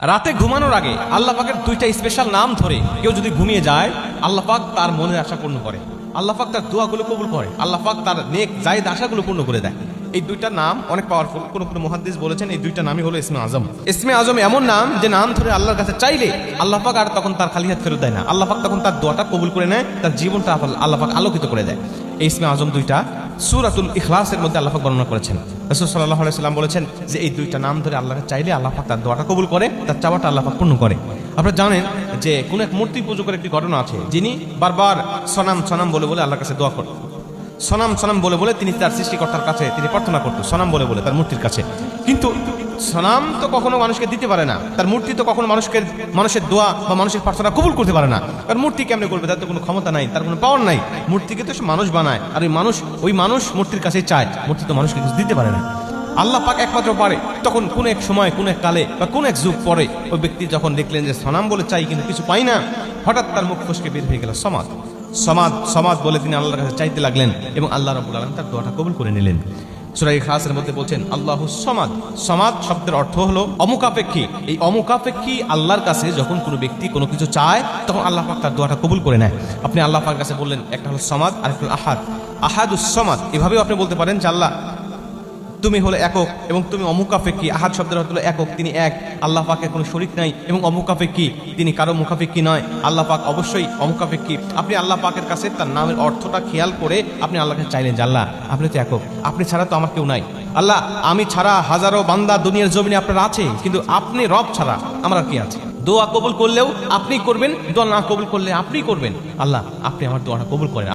রাতে ঘুমানোর আগে আল্লাহ পাকের দুইটা স্পেশাল নাম ধরে কেউ যদি ঘুমিয়ে যায়, আল্লাহ পাক তার মনের আশা পূর্ণ করে। আল্লাহ পাক তার দোয়াগুলো কবুল করে। আল্লাহ পাক তার নেক জায়দ আশাগুলো পূর্ণ করে দেয়। এই দুইটা নাম অনেক পাওয়ারফুল কোন কোন মুহাদ্দিস বলেছেন, এই দুইটা নামই হলো ইসমে আজম। ইসমে আজম এমন নাম যে নাম ধরে আল্লাহর কাছে চাইলে আল্লাহ পাক আর তখন তার খালি হাত ফেরত দেয় না। আল্লাহ পাক তখন তার দোয়াটা কবুল করে নেয়, তার জীবনটা আল্লাহ পাক আলোকিত করে দেয়। এই ইসমে আজম দুইটা সুরাতুল ইখলাসের মধ্যে আল্লাহ পাক বর্ণনা করেছেন। রসুল সাল্লাহ সাল্লাম বলেছেন যে এই দুইটা নাম ধরে আল্লাহকে চাইলে আল্লাহ পাক তার দোয়াটা কবুল করে, তার চাওয়াটা আল্লাহ পাক পূর্ণ করে। আপনারা জানেন যে কোন এক মূর্তি পূজকের একটি ঘটনা আছে, যিনি বারবার সনাম সনাম বলে বলে আল্লাহর কাছে দোয়া সনাম সনাম বলে বলে তিনি তার সৃষ্টিকর্তার কাছে তিনি প্রার্থনা করতেন সনাম বলে বলে তার মূর্তির কাছে। কিন্তু সনাম তো কখনো মানুষকে দিতে পারে না। তার মূর্তি তো কখনো মানুষকে, মানুষের দোয়া বা মানুষের প্রার্থনা কবুল করতে পারে না। তার মূর্তি কেমনে করবে? তার তো কোনো ক্ষমতা নাই, তার কোনো পাওয়ার নাই। মূর্তিকে তো মানুষ বানায়, আর ওই মানুষ ওই মানুষ মূর্তির কাছে চায়। মূর্তি তো মানুষকে কিছু দিতে পারে না। আল্লাহ পাক একমাত্র পারে। তখন কোন এক সময়, কোন এক কালে বা কোন এক যুগ পরে ওই ব্যক্তি যখন দেখলেন যে সনাম বলে চাই, কিন্তু কিছু পাই না, হঠাৎ তার মুখ ফসকে বের হয়ে গেল সমাজ সমাজ সমাদ বলে তিনি আল্লাহর কাছে চাইতে লাগলেন এবং আল্লাহ রাবুল আলম তার দোয়াটা কবুল করে নিলেন। সুরাই খাসের মধ্যে বলছেন, আল্লাহ সমাদ। সমাদ শব্দের অর্থ হলো অমুকাপেক্ষী। এই অমুকাপেক্ষী আল্লাহর কাছে যখন কোনো ব্যক্তি কোনো কিছু চায়, তখন আল্লাহ পাক তার দোয়াটা কবুল করে নেয়। আপনি আল্লাহ পাক কাছে বললেন, একটা হলো সমাদ আর একটা আহাদ। আহাদ সমাদ, এভাবেও আপনি বলতে পারেন যে আল্লাহ তুমি হলো একক এবং তুমি অমুকাফেকি আহাদ শব্দের অর্থ হলো একক, তিনি এক। আল্লাহ পাকের কোনো শরিক নাই এবং অমুকাফেকি তিনি কারও মুখাফেকি নয়। আল্লাহ পাক অবশ্যই অমুকাফেকি আপনি আল্লাহ পাকের কাছে তার নামের অর্থটা খেয়াল করে আপনি আল্লাহকে চাইলেন যে, আল্লাহ, আপনি তো একক। আপনি ছাড়া তো আমার কেউ নাই। আল্লাহ, আমি ছাড়া হাজারো বান্দা দুনিয়ার জমিনে আপনার আছে, কিন্তু আপনি রব ছাড়া আমার আর কি আছে? দোয়া কবুল করলেও আপনি করবেন, দোয়া না কবুল করলে আপনি করবেন। আল্লাহ, আপনি আমার দোয়াটা কবুল করেন।